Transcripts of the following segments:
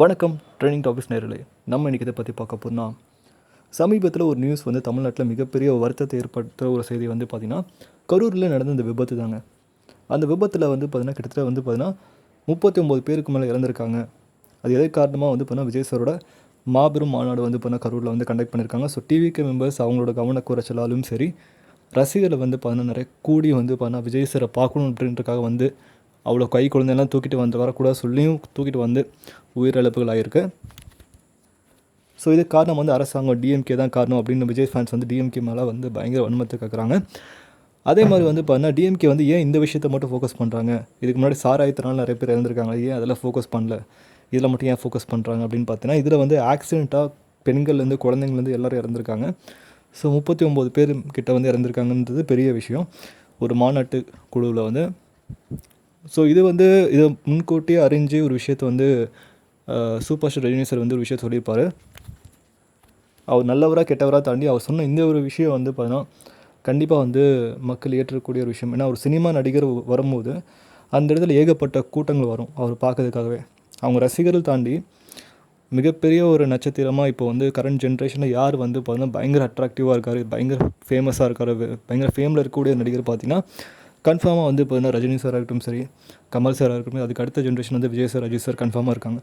வணக்கம் training topics நேரலே நம்ம இன்றைக்கி இதை பற்றி பார்க்க போனால் சமீபத்தில் ஒரு நியூஸ் வந்து தமிழ்நாட்டில் மிகப்பெரிய வருத்தத்தை ஏற்படுத்துகிற ஒரு செய்தி வந்து பார்த்திங்கன்னா கரூரில் நடந்த இந்த விபத்து தாங்க. அந்த விபத்தில் வந்து பார்த்திங்கன்னா கிட்டத்தட்ட வந்து பார்த்திங்கன்னா முப்பத்தி ஒம்பது பேருக்கு மேலே இறந்துருக்காங்க. அது எதை காரணமாக வந்து பார்த்தீங்கன்னா விஜய் சாரோட மாபெரும் மாநாடு வந்து பார்த்தீங்கன்னா கரூரில் வந்து கண்டக்ட் பண்ணியிருக்காங்க. ஸோ டிவிகே மெம்பர்ஸ் அவங்களோட கவனக்குறைச்சலாலும் சரி ரசிகர்களை வந்து பார்த்தீங்கன்னா நிறைய கூடி வந்து பார்த்தீங்கன்னா விஜய் சாரை பார்க்கணும் அப்படின்றதுக்காக வந்து அவ்வளோ கை குழந்தையெல்லாம் தூக்கிட்டு வந்து வரக்கூடாது சொல்லியும் தூக்கிட்டு வந்து உயிரிழப்புகள் ஆகிருக்கு ஸோ இது காரணம் வந்து அரசாங்கம் டிஎம்கே தான் காரணம் அப்படின்னு விஜய் ஃபேன்ஸ் வந்து டிஎம்கே மேலே வந்து பயங்கர வன்மத்தை கேட்குறாங்க அதே மாதிரி வந்து பார்த்தீங்கன்னா டிஎம்கே வந்து ஏன் இந்த விஷயத்தை மட்டும் ஃபோக்கஸ் பண்ணுறாங்க இதுக்கு முன்னாடி சாராயத்தினால நிறைய பேர் இறந்துருக்காங்க ஏன் அதெல்லாம் ஃபோக்கஸ் பண்ணல? இதில் மட்டும் ஏன் ஃபோக்கஸ் பண்ணுறாங்க அப்படின்னு பார்த்தீங்கன்னா இதில் வந்து ஆக்சிடெண்ட்டாக பெண்கள்லேருந்து குழந்தைங்கள்லேருந்து எல்லோரும் இறந்துருக்காங்க. ஸோ முப்பத்தி ஒம்பது பேர் கிட்ட வந்து இறந்துருக்காங்கன்றது பெரிய விஷயம். ஒரு மாநாட்டு குழுவில் வந்து ஸோ இது வந்து இதை முன்கூட்டியே அறிஞ்சு ஒரு விஷயத்தை வந்து சூப்பர் ஸ்டார் ரஜினி சார் வந்து ஒரு விஷயத்தை சொல்லியிருப்பார். அவர் நல்லவராக கெட்டவராக தாண்டி அவர் சொன்ன இந்த ஒரு விஷயம் வந்து பார்த்தீங்கன்னா கண்டிப்பாக வந்து மக்கள் ஏற்றக்கூடிய ஒரு விஷயம். ஏன்னா ஒரு சினிமா நடிகர் வரும்போது அந்த இடத்துல ஏகப்பட்ட கூட்டங்கள் வரும் அவர் பார்க்கறதுக்காகவே. அவங்க ரசிகர்கள் தாண்டி மிகப்பெரிய ஒரு நட்சத்திரமாக இப்போ வந்து கரண்ட் ஜென்ரேஷனில் யார் வந்து பார்த்தீங்கன்னா பயங்கர அட்ராக்டிவாக இருக்கார் பயங்கர ஃபேமஸாக இருக்கார் பயங்கர ஃபேமில் இருக்கக்கூடிய நடிகர் பார்த்தீங்கன்னா கன்ஃபார்மாக வந்து பார்த்தீங்கன்னா ரஜினி சாராக இருக்கட்டும் சரி கமல் சாராக இருக்கட்டும் அதுக்கு அடுத்த ஜென்ரேஷன் வந்து விஜய் சார் அஜித் சார் கன்ஃபார்மாக இருக்காங்க.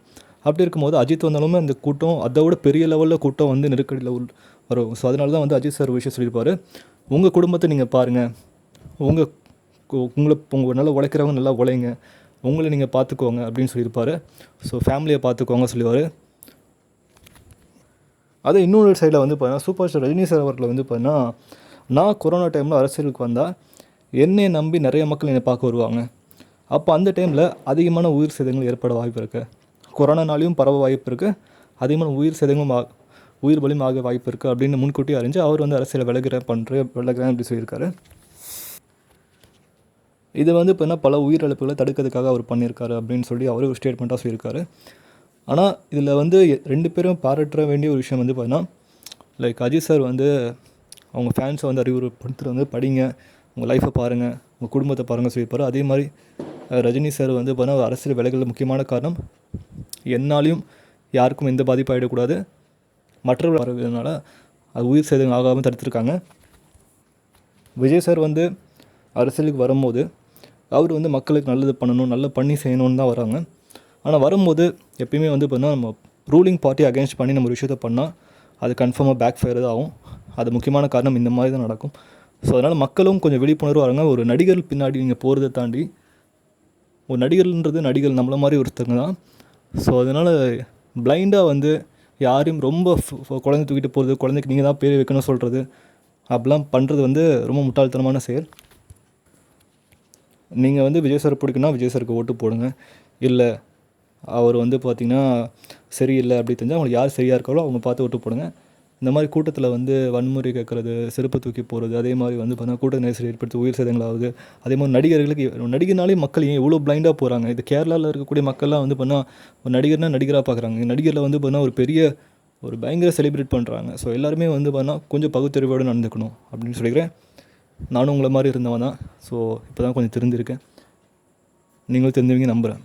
அப்படி இருக்கும்போது அஜித் வந்தாலுமே அந்த கூட்டம் அதை விட பெரிய லெவலில் கூட்டம் வந்து நெருக்கடியில் உள் வரும். ஸோ அதனால தான் வந்து அஜித் சார் விஷயம் சொல்லியிருப்பார். உங்கள் குடும்பத்தை நீங்கள் பாருங்கள் உங்கள் உங்களை உங்கள் நல்லா உழைக்கிறவங்க நல்லா உழைங்க. உங்களை நீங்கள் பார்த்துக்கோங்க அப்படின்னு சொல்லியிருப்பார். ஸோ ஃபேமிலியை பார்த்துக்கோங்க சொல்லுவார் அதே இன்னொரு சைடில் வந்து பார்த்தீங்கன்னா சூப்பர் ஸ்டார் ரஜினி சார் அவர்கள் வந்து பார்த்தீங்கன்னா நான் கொரோனா டைமில் அரசியலுக்கு வந்தால் என்னை நம்பி நிறைய மக்கள் என்னை பார்க்க வருவாங்க. அப்போ அந்த டைமில் அதிகமான உயிர் சேதங்கள் ஏற்பட வாய்ப்பு இருக்குது கொரோனானாலையும் பரவ வாய்ப்பு இருக்குது அதிகமான உயிர் சேதங்களும் ஆ- உயிர் பலியும் ஆக வாய்ப்பு இருக்குது அப்படின்னு முன்கூட்டி அறிஞ்சு அவர் வந்து அரசியலை விலகிறேன் பண்ணுறேன் விலகிறேன் அப்படி சொல்லியிருக்காரு. இது வந்து பார்த்தீங்கன்னா பல உயிரிழப்புகளை தடுக்கிறதுக்காக அவர் பண்ணியிருக்காரு அப்படின்னு சொல்லி அவர் ஒரு ஸ்டேட்மெண்ட்டாக சொல்லியிருக்காரு. ஆனால் இதில் வந்து ரெண்டு பேரும் பாராட்ட வேண்டிய ஒரு விஷயம் வந்து பார்த்தீங்கன்னா லைக் அஜித் சார் வந்து அவங்க ஃபேன்ஸை வந்து அறிவுறுப்படுத்துகிற வந்து படிங்க. உங்கள் லைஃப்பை பாருங்கள் உங்கள் குடும்பத்தை பாருங்கள் சொல்லியிருப்பார். அதே மாதிரி ரஜினி சார் வந்து பார்த்தீங்கன்னா அரசியல் விலகல் முக்கியமான காரணம் என்னாலையும் யாருக்கும் எந்த பாதிப்பும் ஆகிடக்கூடாது மற்றவர்கள் வரதுனால அது உயிர் சேதம் ஆகாமல் தடுத்துருக்காங்க. விஜய் சார் வந்து அரசியலுக்கு வரும்போது அவர் வந்து மக்களுக்கு நல்லது பண்ணணும் நல்லா பண்ணி செய்யணும்னு தான் வராங்க. ஆனால் வரும்போது எப்பயுமே வந்து பார்த்தீங்கன்னா நம்ம ரூலிங் பார்ட்டி அகேன்ஸ்ட் பண்ணி நம்ம ஒரு விஷயத்த பண்ணால் அது கன்ஃபார்மாக பேக் ஃபயர் தான் ஆகும். அது முக்கியமான காரணம் இந்த மாதிரி தான் நடக்கும். ஸோ அதனால் மக்களும் கொஞ்சம் விழிப்புணர்வு வராங்க ஒரு நடிகர் பின்னாடி நீங்கள் போகிறத தாண்டி ஒரு நடிகர்ன்றது நடிகர் நம்மள மாதிரி ஒருத்தங்க தான். ஸோ அதனால் பிளைண்டாக வந்து யாரையும் ரொம்ப குழந்தை தூக்கிட்டு போகிறது குழந்தைக்கு நீங்கள் தான் பேர் வைக்கணும் சொல்கிறது அப்படிலாம் பண்ணுறது வந்து ரொம்ப முட்டாள்தனமான செயல். நீங்கள் வந்து விஜய் சார் பிடிக்குன்னா விஜய் சாருக்கு ஓட்டு போடுங்க. இல்லை அவர் வந்து பார்த்திங்கன்னா சரியில்லை அப்படி தெரிஞ்சால் அவங்களுக்கு யார் சரியாக இருக்காரோ அவங்க பார்த்து ஓட்டு போடுங்க. இந்த மாதிரி கூட்டத்தில் வந்து வன்முறை கேட்குறது செருப்பு தூக்கி போகிறது அதே மாதிரி வந்து பார்த்தீங்கன்னா கூட்ட நெரிசல் ஏற்படுத்தி உயிர் சேதங்களாகுது அதே மாதிரி நடிகர்களுக்கு நடிகர்னாலே மக்கள் ஏன் இவ்வளோ பிளைண்டாக போகிறாங்க இது கேரளாவில் இருக்கக்கூடிய மக்கள்லாம் வந்து பண்ணால் ஒரு நடிகர்னா நடிகராக பார்க்குறாங்க நடிகரில் வந்து பார்த்தீங்கன்னா ஒரு பெரிய ஒரு பயங்கர செலிப்ரேட் பண்ணுறாங்க ஸோ எல்லாருமே வந்து பார்த்தீங்கன்னா கொஞ்சம் பகுத்தறிவோடு நடந்துக்கணும் அப்படின்னு சொல்லிக்கிறேன். நானும் உங்களை மாதிரி இருந்தவன் தான். ஸோ இப்போ தான் கொஞ்சம் தெரிஞ்சிருக்கேன். நீங்களும் தெரிஞ்சவங்க நம்புகிறேன்